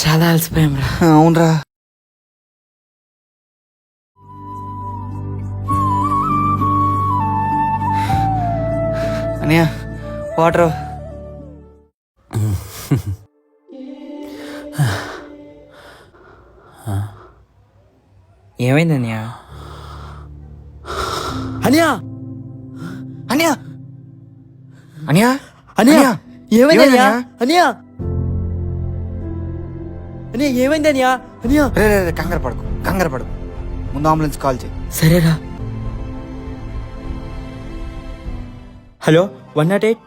చాలా అలసిపోయాం రా. అవునరా. అనియా వాటర్. ఏమైంది అనియా? అనియా! అనియా! అనియా! ఏమైంది ఏమైంది అనియా? అనియా? అనియా ఏమైంది అనియా? అనియా? రే రే రే కంగారు పడకు కంగారు పడకు. ముందు అంబులెన్స్ కాల్ చేయి. సరేరా. Hello one nought eight.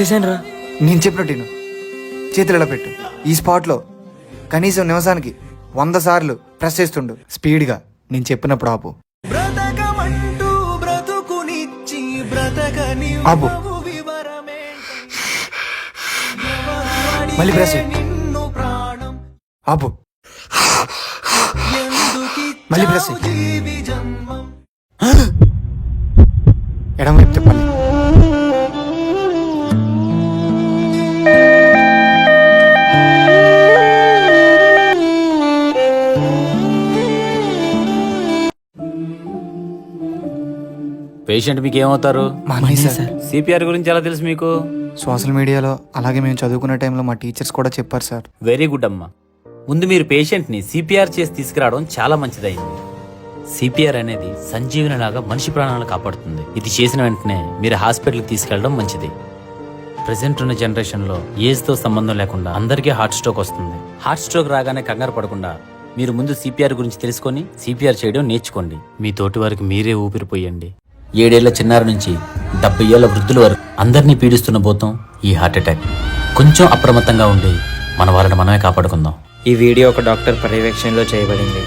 చేశాను రా నేను చెప్పినట్టు విను. చేతులు ఇలా పెట్టు. ఈ స్పాట్లో కనీసం నిమిషానికి వంద సార్లు ప్రెస్ చేస్తుండు. స్పీడ్గా నేను చెప్పినప్పుడు ఆపు. బ్రతకమంటూ బ్రతుకునిచ్చి బ్రతకని ఆపు. మళ్ళీ ప్రెస్ ఆపు. మళ్ళీ వైపు చెప్పాలి పేషెంట్ మీకు ఏమవుతారు సిపిఆర్ గురించి ఎలా తెలుసు మీకు? సోషల్ మీడియాలో అలాగే మేము చదువుకునే టైంలో మా టీచర్స్ కూడా చెప్పారు సార్. వెరీ గుడ్ అమ్మా. ముందు మీరు పేషెంట్ని సిపిఆర్ చేసి తీసుకురావడం చాలా మంచిదైంది. సిపిఆర్ అనేది సంజీవని లాగా మనిషి ప్రాణాలను కాపాడుతుంది. ఇది చేసిన వెంటనే మీరు హాస్పిటల్కి తీసుకెళ్ళడం మంచిది. ప్రజెంట్ ఉన్న జనరేషన్లో ఏజ్తో సంబంధం లేకుండా అందరికీ హార్ట్ స్ట్రోక్ వస్తుంది. హార్ట్ స్ట్రోక్ రాగానే కంగారు పడకుండా మీరు ముందు సిపిఆర్ గురించి తెలుసుకొని సిపిఆర్ చేయడం నేర్చుకోండి. మీ తోటి వారికి మీరే ఊపిరిపోయండి ఏడేళ్ళ చిన్నారి నుంచి డెబ్బై ఏళ్ళ వృద్ధుల వరకు అందరినీ పీడిస్తున్న భూతం ఈ హార్ట్ అటాక్. కొంచెం అప్రమత్తంగా ఉండి మన వాళ్ళని మనమే కాపాడుకుందాం. ఈ వీడియో ఒక డాక్టర్ పర్యవేక్షణలో చేయబడింది.